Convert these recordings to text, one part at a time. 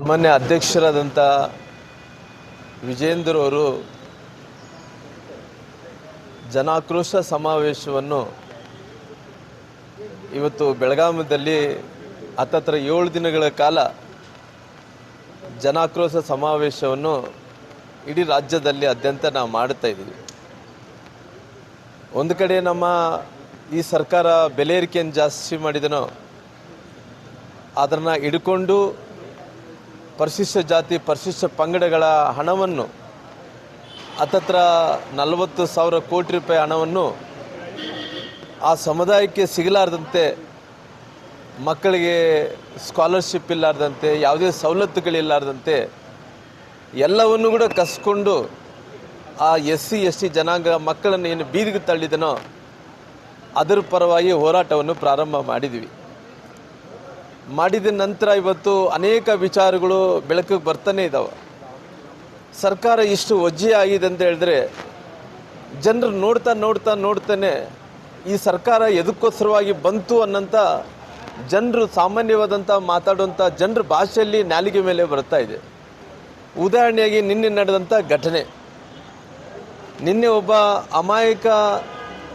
ಸನ್ಮಾನ್ಯ ಅಧ್ಯಕ್ಷರಾದಂಥ ವಿಜೇಂದ್ರ ಅವರು ಜನಾಕ್ರೋಶ ಸಮಾವೇಶವನ್ನು ಇವತ್ತು ಬೆಳಗಾಮದಲ್ಲಿ ಹತ್ತತ್ರ ಏಳು ದಿನಗಳ ಕಾಲ ಜನಾಕ್ರೋಶ ಸಮಾವೇಶವನ್ನು ಇಡೀ ರಾಜ್ಯದಲ್ಲಿ ಅತ್ಯಂತ ನಾವು ಮಾಡುತ್ತಾ ಇದ್ದೀವಿ. ಒಂದು ಕಡೆ ನಮ್ಮ ಈ ಸರ್ಕಾರ ಬೆಲೆ ಏರಿಕೆಯನ್ನು ಜಾಸ್ತಿ ಮಾಡಿದನೋ, ಅದನ್ನು ಹಿಡ್ಕೊಂಡು ಪರಿಶಿಷ್ಟ ಜಾತಿ, ಪರಿಶಿಷ್ಟ ಪಂಗಡಗಳ ಹಣವನ್ನು, ಹತ್ತತ್ರ ನಲವತ್ತು ಸಾವಿರ ಕೋಟಿ ರೂಪಾಯಿ ಹಣವನ್ನು ಆ ಸಮುದಾಯಕ್ಕೆ ಸಿಗಲಾರದಂತೆ, ಮಕ್ಕಳಿಗೆ ಸ್ಕಾಲರ್ಶಿಪ್ ಇಲ್ಲಾರ್ದಂತೆ, ಯಾವುದೇ ಸವಲತ್ತುಗಳಿಲ್ಲಾರ್ದಂತೆ, ಎಲ್ಲವನ್ನು ಕೂಡ ಕಸ್ಕೊಂಡು ಆ ಎಸ್ ಸಿ ಎಸ್ ಟಿ ಜನಾಂಗ ಮಕ್ಕಳನ್ನು ಏನು ಬೀದಿಗೆ ತಳ್ಳಿದನೋ, ಅದರ ಪರವಾಗಿ ಹೋರಾಟವನ್ನು ಪ್ರಾರಂಭ ಮಾಡಿದ್ವಿ. ಮಾಡಿದ ನಂತರ ಇವತ್ತು ಅನೇಕ ವಿಚಾರಗಳು ಬೆಳಕಿಗೆ ಬರ್ತಾನೆ ಇದ್ದಾವೆ ಸರ್ಕಾರ ಇಷ್ಟು ಒಜ್ಜೆ ಆಗಿದೆ ಅಂತ ಹೇಳಿದ್ರೆ ಜನರು ನೋಡ್ತಾ ನೋಡ್ತಾ ನೋಡ್ತಾನೆ ಈ ಸರ್ಕಾರ ಎದಕ್ಕೋಸ್ಕರವಾಗಿ ಬಂತು ಅನ್ನೋಂಥ ಜನರು ಸಾಮಾನ್ಯವಾದಂಥ ಮಾತಾಡುವಂಥ ಜನರ ಭಾಷೆಯಲ್ಲಿ ನಾಲಿಗೆ ಮೇಲೆ ಬರ್ತಾ ಇದೆ. ಉದಾಹರಣೆಯಾಗಿ ನಿನ್ನೆ ನಡೆದಂಥ ಘಟನೆ. ನಿನ್ನೆ ಒಬ್ಬ ಅಮಾಯಕ,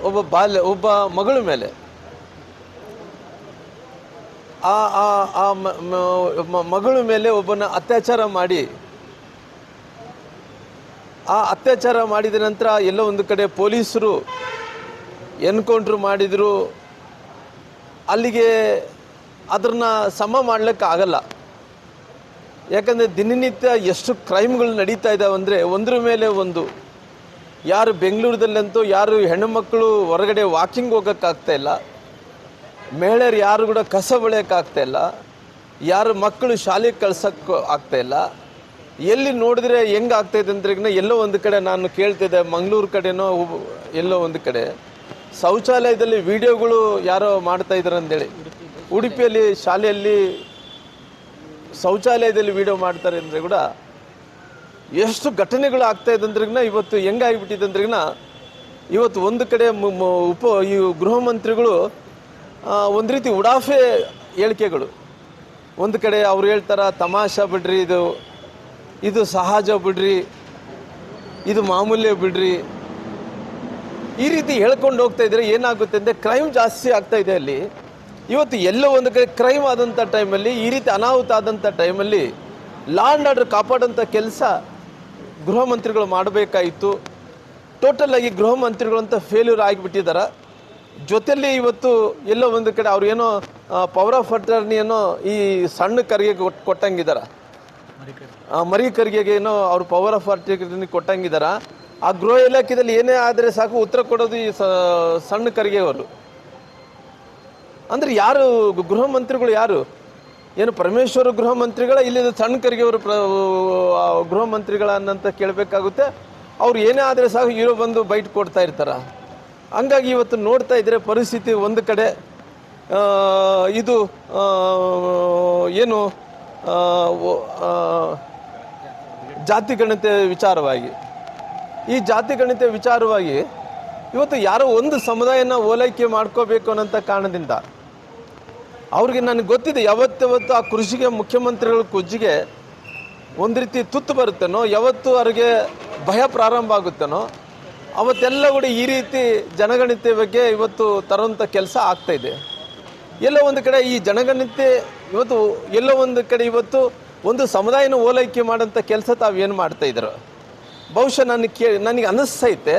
ಒಬ್ಬ ಬಾಲ್ಯ ಒಬ್ಬ ಮಗಳ ಮೇಲೆ ಆ ಆ ಆ ಮಗಳ ಮೇಲೆ ಒಬ್ಬನ ಅತ್ಯಾಚಾರ ಮಾಡಿ. ಆ ಅತ್ಯಾಚಾರ ಮಾಡಿದ ನಂತರ ಎಲ್ಲೋ ಒಂದು ಕಡೆ ಪೊಲೀಸರು ಎನ್ಕೌಂಟ್ರ್ ಮಾಡಿದರು. ಅಲ್ಲಿಗೆ ಅದನ್ನ ಸಮ ಮಾಡ್ಲಿಕ್ಕೆ ಆಗಲ್ಲ ಯಾಕಂದರೆ ದಿನನಿತ್ಯ ಎಷ್ಟು ಕ್ರೈಮ್ಗಳು ನಡೀತಾ ಇದ್ದಾವೆ ಅಂದರೆ ಒಂದ್ರ ಮೇಲೆ ಒಂದು. ಯಾರು ಬೆಂಗಳೂರದಲ್ಲಂತೂ ಯಾರು ಹೆಣ್ಣುಮಕ್ಕಳು ಹೊರಗಡೆ ವಾಕಿಂಗ್ ಹೋಗೋಕ್ಕಾಗ್ತಾ ಇಲ್ಲ. ಮಹಿಳೆಯರು ಯಾರು ಕೂಡ ಕಸ ಬೆಳೆಯೋಕ್ಕಾಗ್ತಾ ಇಲ್ಲ. ಯಾರು ಮಕ್ಕಳು ಶಾಲೆಗೆ ಕಳ್ಸೋಕ್ಕೆ ಆಗ್ತಾ ಇಲ್ಲ. ಎಲ್ಲಿ ನೋಡಿದ್ರೆ ಹೆಂಗೆ ಆಗ್ತಾಯಿದೆ ಅಂದ್ರೆ ಎಲ್ಲೋ ಒಂದು ಕಡೆ ನಾನು ಕೇಳ್ತಿದ್ದೆ, ಮಂಗಳೂರು ಕಡೆನೋ ಎಲ್ಲೋ ಒಂದು ಕಡೆ. ಶೌಚಾಲಯದಲ್ಲಿ ವಿಡಿಯೋಗಳು ಯಾರೋ ಮಾಡ್ತಾ ಇದ್ದಾರೆ ಅಂತೇಳಿ ಉಡುಪಿಯಲ್ಲಿ, ಶಾಲೆಯಲ್ಲಿ ಶೌಚಾಲಯದಲ್ಲಿ ವಿಡಿಯೋ ಮಾಡ್ತಾರೆ ಅಂದರೆ ಕೂಡ ಎಷ್ಟು ಘಟನೆಗಳು ಆಗ್ತಾ ಇದೆ ಅಂದ್ರಿಗಿನ ಇವತ್ತು ಹೆಂಗಾಗಿಬಿಟ್ಟಿದೆ ಅಂದ್ರಿಗಿನ ಇವತ್ತು ಒಂದು ಕಡೆ ಉಪ, ಈ ಗೃಹ ಮಂತ್ರಿಗಳು ಒಂದು ರೀತಿ ಉಡಾಫೆ ಹೇಳಿಕೆಗಳು. ಒಂದು ಕಡೆ ಅವ್ರು ಹೇಳ್ತಾರ, ತಮಾಷೆ ಬಿಡ್ರಿ ಇದು ಇದು ಸಹಜ ಬಿಡ್ರಿ, ಇದು ಮಾಮೂಲಿ ಬಿಡ್ರಿ. ಈ ರೀತಿ ಹೇಳ್ಕೊಂಡು ಹೋಗ್ತಾ ಇದ್ರೆ ಏನಾಗುತ್ತೆ ಅಂದರೆ ಕ್ರೈಮ್ ಜಾಸ್ತಿ ಆಗ್ತಾ ಇದೆ ಅಲ್ಲಿ. ಇವತ್ತು ಎಲ್ಲೋ ಒಂದು ಕಡೆ ಕ್ರೈಮ್ ಆದಂಥ ಟೈಮಲ್ಲಿ ಈ ರೀತಿ ಅನಾಹುತ ಆದಂಥ ಟೈಮಲ್ಲಿ ಲಾ ಆ್ಯಂಡ್ ಆರ್ಡರ್ ಕಾಪಾಡೋಂಥ ಕೆಲಸ ಗೃಹ ಮಂತ್ರಿಗಳು ಮಾಡಬೇಕಾಯಿತು. ಟೋಟಲ್ ಆಗಿ ಗೃಹ ಮಂತ್ರಿಗಳಂತ ಫೇಲ್ಯೂರ್ ಆಗಿಬಿಟ್ಟಿದ್ದಾರೆ ಜೊತೆಯಲ್ಲಿ ಇವತ್ತು ಎಲ್ಲೋ ಒಂದು ಕಡೆ ಅವ್ರು ಏನೋ ಪವರ್ ಆಫ್ ಏನೋ ಈ ಸಣ್ಣ ಕರಿಗೆ ಕೊಟ್ಟಂಗಿದಾರ. ಮರಿ ಕರಿಗೆಗೆ ಏನೋ ಅವ್ರು ಪವರ್ ಆಫ್ ಅಟರ್ನಿ ಕೊಟ್ಟಂಗಿದಾರ. ಆ ಗೃಹ ಇಲಾಖೆಯಲ್ಲಿ ಏನೇ ಆದರೆ ಸಾಕು ಉತ್ತರ ಕೊಡೋದು ಈ ಸಣ್ಣ ಕರಿಗೆ ಅವರು. ಅಂದ್ರೆ ಯಾರು ಗೃಹ ಮಂತ್ರಿಗಳು ಯಾರು? ಏನು ಪರಮೇಶ್ವರ ಗೃಹ ಮಂತ್ರಿಗಳ ಇಲ್ಲಿ ಸಣ್ಣ ಕರಿಗೆವರು ಪ್ರ ಆ, ಗೃಹ ಮಂತ್ರಿಗಳ ಅನ್ನಂತ ಕೇಳಬೇಕಾಗುತ್ತೆ. ಅವ್ರು ಏನೇ ಆದರೆ ಸಾಕು ಇವರು ಬಂದು ಬೈಟ್ ಕೊಡ್ತಾ ಇರ್ತಾರ. ಹಂಗಾಗಿ ಇವತ್ತು ನೋಡ್ತಾ ಇದ್ರೆ ಪರಿಸ್ಥಿತಿ ಒಂದು ಕಡೆ ಇದು ಏನು ಜಾತಿ ಗಣತೆ ವಿಚಾರವಾಗಿ. ಈ ಜಾತಿ ಗಣತೆ ವಿಚಾರವಾಗಿ ಇವತ್ತು ಯಾರೋ ಒಂದು ಸಮುದಾಯನ ಓಲೈಕೆ ಮಾಡ್ಕೋಬೇಕು ಅನ್ನೋಂಥ ಕಾರಣದಿಂದ ಅವ್ರಿಗೆ ನನಗೆ ಗೊತ್ತಿದೆ, ಯಾವತ್ತಾವತ್ತು ಆ ಕೃಷಿಗೆ ಮುಖ್ಯಮಂತ್ರಿಗಳ ಕುಜ್ಜಿಗೆ ಒಂದು ರೀತಿ ತುತ್ತು ಬರುತ್ತೇನೋ, ಯಾವತ್ತು ಅವ್ರಿಗೆ ಭಯ ಪ್ರಾರಂಭ ಆಗುತ್ತೇನೋ ಅವತ್ತೆಲ್ಲ ಕೂಡ ಈ ರೀತಿ ಜನಗಣತಿ ಬಗ್ಗೆ ಇವತ್ತು ತರುವಂಥ ಕೆಲಸ ಆಗ್ತಾ ಇದೆ. ಎಲ್ಲೋ ಒಂದು ಕಡೆ ಈ ಜನಗಣತಿ ಇವತ್ತು ಎಲ್ಲೋ ಒಂದು ಕಡೆ ಇವತ್ತು ಒಂದು ಸಮುದಾಯನ ಓಲೈಕೆ ಮಾಡೋಂಥ ಕೆಲಸ ತಾವು ಮಾಡ್ತಾ ಇದ್ರು. ಬಹುಶಃ ನನಗೆ ಕೇ ನನಗೆ ಅನಿಸ್ತೈತೆ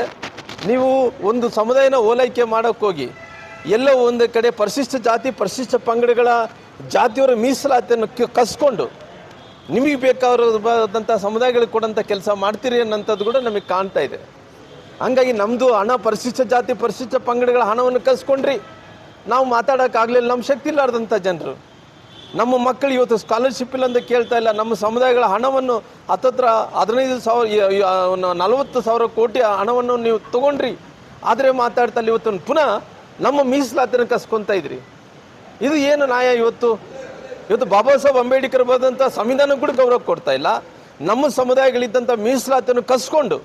ನೀವು ಒಂದು ಸಮುದಾಯನ ಓಲೈಕೆ ಮಾಡೋಕ್ಕೋಗಿ ಎಲ್ಲೋ ಒಂದು ಕಡೆ ಪರಿಶಿಷ್ಟ ಜಾತಿ, ಪರಿಶಿಷ್ಟ ಪಂಗಡಗಳ ಜಾತಿಯವರ ಮೀಸಲಾತಿಯನ್ನು ಕಸ್ಕೊಂಡು ನಿಮಗೆ ಬೇಕಾದಂಥ ಸಮುದಾಯಗಳಿಗೆ ಕೊಡೋಂಥ ಕೆಲಸ ಮಾಡ್ತೀರಿ ಅನ್ನೋಂಥದ್ದು ಕೂಡ ನಮಗೆ ಕಾಣ್ತಾ ಇದೆ. ಹಂಗಾಗಿ ನಮ್ಮದು ಹಣ ಪರಿಶಿಷ್ಟ ಜಾತಿ ಪರಿಶಿಷ್ಟ ಪಂಗಡಗಳ ಹಣವನ್ನು ಕಲ್ಸ್ಕೊಂಡ್ರಿ. ನಾವು ಮಾತಾಡೋಕ್ಕಾಗಲಿಲ್ಲ ನಮ್ಮ ಶಕ್ತಿ ಇಲ್ಲಾರ್ದಂಥ ಜನರು. ನಮ್ಮ ಮಕ್ಕಳು ಇವತ್ತು ಸ್ಕಾಲರ್ಶಿಪ್ ಇಲ್ಲ ಅಂತ ಕೇಳ್ತಾ ಇಲ್ಲ, ನಮ್ಮ ಸಮುದಾಯಗಳ ಹಣವನ್ನು ಹತ್ತತ್ರ ಹದಿನೈದು ಸಾವಿರ ನಲವತ್ತು ಸಾವಿರ ಕೋಟಿ ಹಣವನ್ನು ನೀವು ತಗೊಂಡ್ರಿ. ಆದರೆ ಮಾತಾಡ್ತಾ ಇಲ್ಲ ಇವತ್ತು ಪುನಃ ನಮ್ಮ ಮೀಸಲಾತಿನ ಕಸ್ಕೊಂತ ಇದ್ರಿ. ಇದು ಏನು ನ್ಯಾಯ ಇವತ್ತು? ಇವತ್ತು ಬಾಬಾ ಸಾಹೇಬ್ ಅಂಬೇಡ್ಕರ್ ಬಂದಂಥ ಸಂವಿಧಾನ ಕೂಡ ಗೌರವ ಕೊಡ್ತಾ ಇಲ್ಲ. ನಮ್ಮ ಸಮುದಾಯಗಳಿದ್ದಂಥ ಮೀಸಲಾತಿಯನ್ನು ಕಸ್ಕೊಂಡು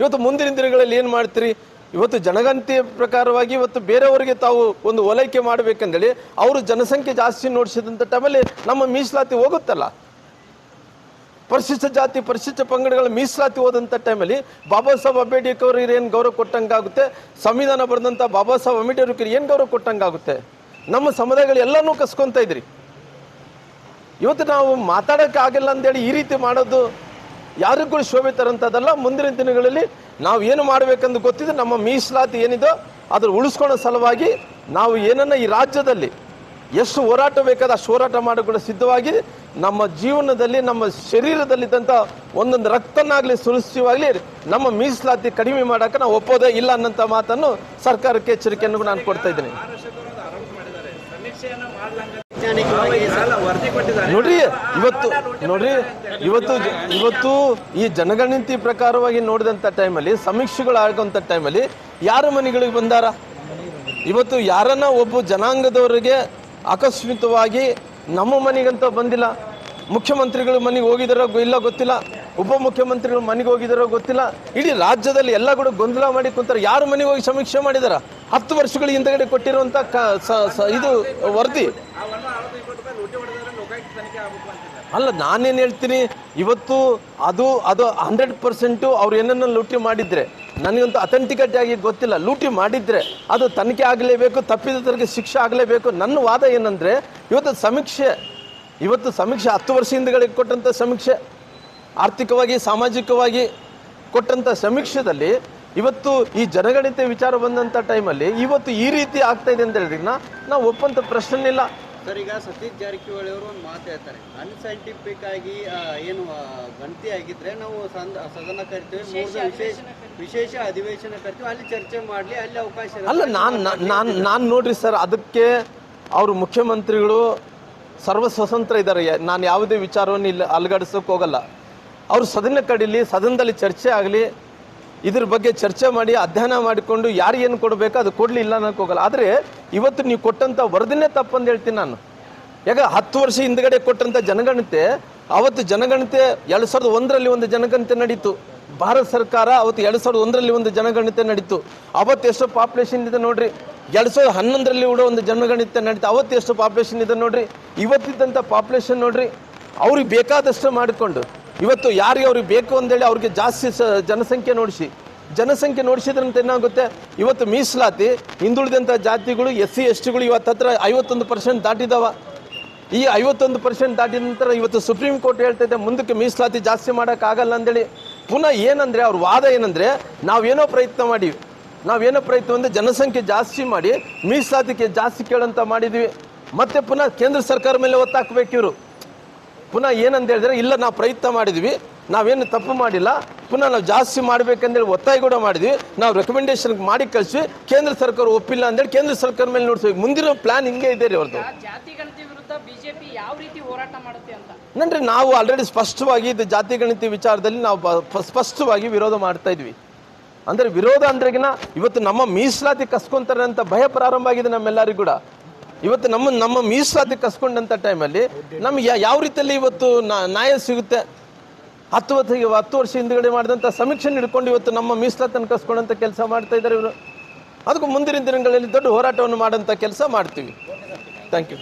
ಇವತ್ತು ಮುಂದಿನ ದಿನಗಳಲ್ಲಿ ಏನು ಮಾಡ್ತೀರಿ? ಇವತ್ತು ಜನಗಂತಿಯ ಪ್ರಕಾರವಾಗಿ ಇವತ್ತು ಬೇರೆಯವರಿಗೆ ತಾವು ಒಂದು ಓಲೈಕೆ ಮಾಡಬೇಕಂದೇಳಿ ಅವರು ಜನಸಂಖ್ಯೆ ಜಾಸ್ತಿ ನೋಡಿಸಿದಂಥ ಟೈಮಲ್ಲಿ ನಮ್ಮ ಮೀಸಲಾತಿ ಹೋಗುತ್ತಲ್ಲ? ಪರಿಶಿಷ್ಟ ಜಾತಿ, ಪರಿಶಿಷ್ಟ ಪಂಗಡಗಳ ಮೀಸಲಾತಿ ಹೋದಂಥ ಟೈಮಲ್ಲಿ ಬಾಬಾ ಸಾಹೇಬ್ ಅಂಬೇಡ್ಕರ್ ಏನು ಗೌರವ ಕೊಟ್ಟಂಗಾಗುತ್ತೆ? ಸಂವಿಧಾನ ಬರೆದಂಥ ಬಾಬಾ ಸಾಹೇಬ್ ಅಂಬೇಡ್ಕರ್ ಏನು ಗೌರವ ಕೊಟ್ಟಂಗಾಗುತ್ತೆ? ನಮ್ಮ ಸಮುದಾಯಗಳು ಎಲ್ಲನೂ ಕಸ್ಕೊಂತ ಇದ್ರಿ. ಇವತ್ತು ನಾವು ಮಾತಾಡೋಕ್ಕಾಗಲ್ಲ ಅಂತೇಳಿ ಈ ರೀತಿ ಮಾಡೋದು ಯಾರಿಗೂ ಶೋಭೆ ತರಂಥದ್ದಲ್ಲ ಮುಂದಿನ ದಿನಗಳಲ್ಲಿ ನಾವು ಏನು ಮಾಡಬೇಕೆಂದು ಗೊತ್ತಿದೆ. ನಮ್ಮ ಮೀಸಲಾತಿ ಏನಿದೋ ಅದ್ರ ಉಳಿಸ್ಕೊಳ್ಳೋ ಸಲುವಾಗಿ ನಾವು ಏನನ್ನ ಈ ರಾಜ್ಯದಲ್ಲಿ ಎಷ್ಟು ಹೋರಾಟ ಬೇಕಾದ ಅಷ್ಟು ಹೋರಾಟ ಮಾಡಿಕೊಳ್ಳೋ ಸಿದ್ಧವಾಗಿ ನಮ್ಮ ಜೀವನದಲ್ಲಿ, ನಮ್ಮ ಶರೀರದಲ್ಲಿದ್ದಂಥ ಒಂದೊಂದು ರಕ್ತನಾಗಲಿ, ಸುರಕ್ಷಿತವಾಗಲಿ ನಮ್ಮ ಮೀಸಲಾತಿ ಕಡಿಮೆ ಮಾಡೋಕೆ ನಾವು ಒಪ್ಪೋದೇ ಇಲ್ಲ ಅನ್ನೋಂಥ ಮಾತನ್ನು ಸರ್ಕಾರಕ್ಕೆ ಎಚ್ಚರಿಕೆಯನ್ನು ನಾನು ಕೊಡ್ತಾ ಇದ್ದೀನಿ. ನೋಡ್ರಿ ಇವತ್ತು ನೋಡ್ರಿ ಇವತ್ತು ಇವತ್ತು ಈ ಜನಗಣತಿ ಪ್ರಕಾರವಾಗಿ ನೋಡಿದಂಥ ಟೈಮಲ್ಲಿ ಸಮೀಕ್ಷೆಗಳು ಆಗೋಂಥ ಟೈಮಲ್ಲಿ ಯಾರ ಮನೆಗಳಿಗೆ ಬಂದಾರ? ಇವತ್ತು ಯಾರನ್ನ ಒಬ್ಬ ಜನಾಂಗದವರಿಗೆ ಆಕಸ್ಮಿತವಾಗಿ ನಮ್ಮ ಮನೆಗಂತ ಬಂದಿಲ್ಲ? ಮುಖ್ಯಮಂತ್ರಿಗಳು ಮನೆಗೆ ಹೋಗಿದಾರೋ ಗೊ- ಇಲ್ಲ ಗೊತ್ತಿಲ್ಲ? ಉಪಮುಖ್ಯಮಂತ್ರಿಗಳು ಮನೆಗೆ ಹೋಗಿದಾರೋ ಗೊತ್ತಿಲ್ಲ? ಇಡೀ ರಾಜ್ಯದಲ್ಲಿ ಎಲ್ಲ ಕೂಡ ಗೊಂದಲ ಮಾಡಿ ಕುಂತಾರೆ. ಯಾರು ಮನೆಗೆ ಹೋಗಿ ಸಮೀಕ್ಷೆ ಮಾಡಿದಾರ? ಹತ್ತು ವರ್ಷಗಳ ಹಿಂದಗಡೆ ಕೊಟ್ಟಿರುವಂಥ ಇದು ವರದಿ. ಅಲ್ಲ, ನಾನೇನು ಹೇಳ್ತೀನಿ, ಇವತ್ತು ಅದು ಅದು ಹಂಡ್ರೆಡ್ ಪರ್ಸೆಂಟು ಅವ್ರು ಏನನ್ನ ಲೂಟಿ ಮಾಡಿದ್ರೆ, ನನಗಂತೂ ಅಥೆಂಟಿಕೇಟ್ ಆಗಿ ಗೊತ್ತಿಲ್ಲ, ಲೂಟಿ ಮಾಡಿದ್ರೆ ಅದು ತನಿಖೆ ಆಗಲೇಬೇಕು ತಪ್ಪಿದವರಿಗೆ ಶಿಕ್ಷೆ ಆಗಲೇಬೇಕು. ನನ್ನ ವಾದ ಏನಂದ್ರೆ, ಇವತ್ತು ಸಮೀಕ್ಷೆ ಇವತ್ತು ಸಮೀಕ್ಷೆ ಹತ್ತು ವರ್ಷ ಹಿಂದ್ಗಡೆ ಕೊಟ್ಟಂಥ ಸಮೀಕ್ಷೆ, ಆರ್ಥಿಕವಾಗಿ, ಸಾಮಾಜಿಕವಾಗಿ ಕೊಟ್ಟಂಥ ಸಮೀಕ್ಷೆದಲ್ಲಿ ಇವತ್ತು ಈ ಜನಗಣತಿ ವಿಚಾರ ಬಂದಂಥ ಟೈಮಲ್ಲಿ ಇವತ್ತು ಈ ರೀತಿ ಆಗ್ತಾ ಇದೆ ಅಂತ ಹೇಳಿದ್ರೆ ನಾವು ಒಪ್ಪಂತ ಪ್ರಶ್ನೆ ಇಲ್ಲ ಸರ್ ಈಗ ಸತೀಶ್ ಜಾರಕಿಹೊಳಿ ಅವರು ಒಂದು ಮಾತು ಹೇಳ್ತಾರೆ. ಅನ್ಸೈಂಟಿಫಿಕ್ ಆಗಿ ಏನು ಗಣತಿ ಆಗಿದ್ರೆ ನಾವು ಸಂದ- ಸದನ ಕರಿತೀವಿ ಮೂರು ವಿಶೇಷ ವಿಶೇಷ ಅಧಿವೇಶನ ಕರಿತೀವಿ ಅಲ್ಲಿ ಚರ್ಚೆ ಮಾಡಲಿ ಅಲ್ಲಿ ಅವಕಾಶ ಅಲ್ಲ ನಾನು ನಾನು ನಾನು ನೋಡ್ರಿ ಸರ್ ಅದಕ್ಕೆ ಅವರು ಮುಖ್ಯಮಂತ್ರಿಗಳು ಸರ್ವ ಸ್ವತಂತ್ರ ಇದ್ದಾರೆ ನಾನು ಯಾವುದೇ ವಿಚಾರವನ್ನು ಇಲ್ಲಿ ಅಲುಗಾಡಿಸೋಕೆ ಹೋಗಲ್ಲ. ಅವರು ಸದನ ಕಡೀಲಿ ಸದನದಲ್ಲಿ ಚರ್ಚೆ ಆಗಲಿ ಇದ್ರ ಬಗ್ಗೆ ಚರ್ಚೆ ಮಾಡಿ, ಅಧ್ಯಯನ ಮಾಡಿಕೊಂಡು ಯಾರು ಏನು ಕೊಡಬೇಕು ಅದು ಕೊಡಲಿ, ಇಲ್ಲ ಅನ್ನೋಕೆ ಹೋಗಲ್ಲ. ಆದರೆ ಇವತ್ತು ನೀವು ಕೊಟ್ಟಂಥ ವರದಿನೇ ತಪ್ಪಂತ ಹೇಳ್ತೀನಿ ನಾನು. ಯಾಕೆ ಹತ್ತು ವರ್ಷ ಹಿಂದ್ಗಡೆ ಕೊಟ್ಟಂಥ ಜನಗಣತೆ, ಅವತ್ತು ಜನಗಣತೆ ಎರಡು ಸಾವಿರದ ಒಂದರಲ್ಲಿ ಒಂದು ಜನಗಣತೆ ನಡೀತು. ಭಾರತ ಸರ್ಕಾರ ಅವತ್ತು ಎರಡು ಸಾವಿರದ ಒಂದರಲ್ಲಿ ಒಂದು ಜನಗಣತೆ ನಡೀತು. ಅವತ್ತು ಎಷ್ಟು ಪಾಪ್ಯುಲೇಷನ್ ಇದೆ ನೋಡ್ರಿ. ಎರಡು ಸಾವಿರದ ಹನ್ನೊಂದರಲ್ಲಿ ಕೂಡ ಒಂದು ಜನಗಣತೆ ನಡೀತು. ಅವತ್ತು ಎಷ್ಟು ಪಾಪ್ಯುಲೇಷನ್ ಇದೆ ನೋಡ್ರಿ. ಇವತ್ತಿದ್ದಂಥ ಪಾಪ್ಯುಲೇಷನ್ ನೋಡ್ರಿ. ಅವ್ರಿಗೆ ಬೇಕಾದಷ್ಟು ಮಾಡಿಕೊಂಡು ಇವತ್ತು ಯಾರಿಗೆ ಅವ್ರಿಗೆ ಬೇಕು ಅಂದೇಳಿ ಅವ್ರಿಗೆ ಜಾಸ್ತಿ ಜನಸಂಖ್ಯೆ ನೋಡಿಸಿ. ಜನಸಂಖ್ಯೆ ನೋಡಿಸಿದ್ರಂತ ಏನಾಗುತ್ತೆ? ಇವತ್ತು ಮೀಸಲಾತಿ ಹಿಂದುಳಿದಂಥ ಜಾತಿಗಳು ಎಸ್ ಸಿ ಎಸ್ ಟಿಗಳು ಇವತ್ತು ಹತ್ರ ಐವತ್ತೊಂದು ಪರ್ಸೆಂಟ್ ದಾಟಿದಾವ. ಈ ಐವತ್ತೊಂದು ಪರ್ಸೆಂಟ್ ದಾಟಿದ ನಂತರ ಇವತ್ತು ಸುಪ್ರೀಂ ಕೋರ್ಟ್ ಹೇಳ್ತಿದೆ ಮುಂದಕ್ಕೆ ಮೀಸಲಾತಿ ಜಾಸ್ತಿ ಮಾಡೋಕ್ಕಾಗಲ್ಲ ಅಂದೇಳಿ. ಪುನಃ ಏನಂದರೆ, ಅವ್ರ ವಾದ ಏನಂದರೆ, ನಾವೇನೋ ಪ್ರಯತ್ನ ಮಾಡಿವಿ. ನಾವೇನೋ ಪ್ರಯತ್ನ ಅಂದರೆ ಜನಸಂಖ್ಯೆ ಜಾಸ್ತಿ ಮಾಡಿ, ಮೀಸಲಾತಿಗೆ ಜಾಸ್ತಿ ಕೇಳಂತ ಮಾಡಿದ್ವಿ. ಮತ್ತೆ ಪುನಃ ಕೇಂದ್ರ ಸರ್ಕಾರ ಮೇಲೆ ಒತ್ತಾಕ್ಬೇಕು ಇವರು. ಪುನಃ ಏನಂತ ಹೇಳಿದ್ರೆ ಇಲ್ಲ ನಾವು ಪ್ರಯತ್ನ ಮಾಡಿದ್ವಿ ನಾವೇನು ತಪ್ಪು ಮಾಡಿಲ್ಲ ಪುನಃ ನಾವು ಜಾಸ್ತಿ ಮಾಡಬೇಕಂದೇಳಿ ಒತ್ತಾಯ ಕೂಡ ಮಾಡಿದ್ವಿ ನಾವು ರೆಕಮೆಂಡೇಶನ್ ಮಾಡಿ ಕಳಿಸಿ ಕೇಂದ್ರ ಸರ್ಕಾರ ಒಪ್ಪಿಲ್ಲ ಅಂದೇಳಿ ಕೇಂದ್ರ ಸರ್ಕಾರ ಮೇಲೆ ನೋಡ್ತೀವಿ. ಮುಂದಿನ ಪ್ಲಾನ್ ಹಿಂಗೆ ಇದೆ ರೀ ಅವ್ರದ್ದು. ಜಾತಿ ಗಣತಿ ವಿರುದ್ಧ ಬಿಜೆಪಿ ಯಾವ ರೀತಿ ಹೋರಾಟ ಮಾಡುತ್ತೆ ಅಂತ? ಅಂದ್ರೆ ನಾವು ಆಲ್ರೆಡಿ ಸ್ಪಷ್ಟವಾಗಿ ಇದು ಜಾತಿ ಗಣತಿ ವಿಚಾರದಲ್ಲಿ ನಾವು ಸ್ಪಷ್ಟವಾಗಿ ವಿರೋಧ ಮಾಡ್ತಾ ಇದ್ವಿ. ಅಂದ್ರೆ ವಿರೋಧ ಅಂದ್ರೆಗಿನ ಇವತ್ತು ನಮ್ಮ ಮೀಸಲಾತಿ ಕಸ್ಕೊಂತಾರೆ ಅಂತ ಭಯ ಪ್ರಾರಂಭ ಆಗಿದೆ ನಮ್ಮೆಲ್ಲರಿಗೂ ಕೂಡ. ಇವತ್ತು ನಮ್ಮ ನಮ್ಮ ಮೀಸಲಾತಿ ಕಸ್ಕೊಂಡಂಥ ಟೈಮಲ್ಲಿ ನಮ್ಗೆ ಯಾವ ರೀತಿಯಲ್ಲಿ ಇವತ್ತು ನ್ಯಾಯ ಸಿಗುತ್ತೆ? ಹತ್ತು ವರ್ಷ ಹತ್ತು ವರ್ಷ ಹಿಂದ್ಗಡೆ ಮಾಡಿದಂಥ ಸಮೀಕ್ಷೆ ಹಿಡ್ಕೊಂಡು ಇವತ್ತು ನಮ್ಮ ಮೀಸಲಾತನ್ನು ಕಸ್ಕೊಂಡಂಥ ಕೆಲಸ ಮಾಡ್ತಾ ಇದ್ದಾರೆ ಇವರು. ಅದಕ್ಕೂ ಮುಂದಿನ ದಿನಗಳಲ್ಲಿ ದೊಡ್ಡ ಹೋರಾಟವನ್ನು ಮಾಡೋಂಥ ಕೆಲಸ ಮಾಡ್ತೀವಿ. Thank you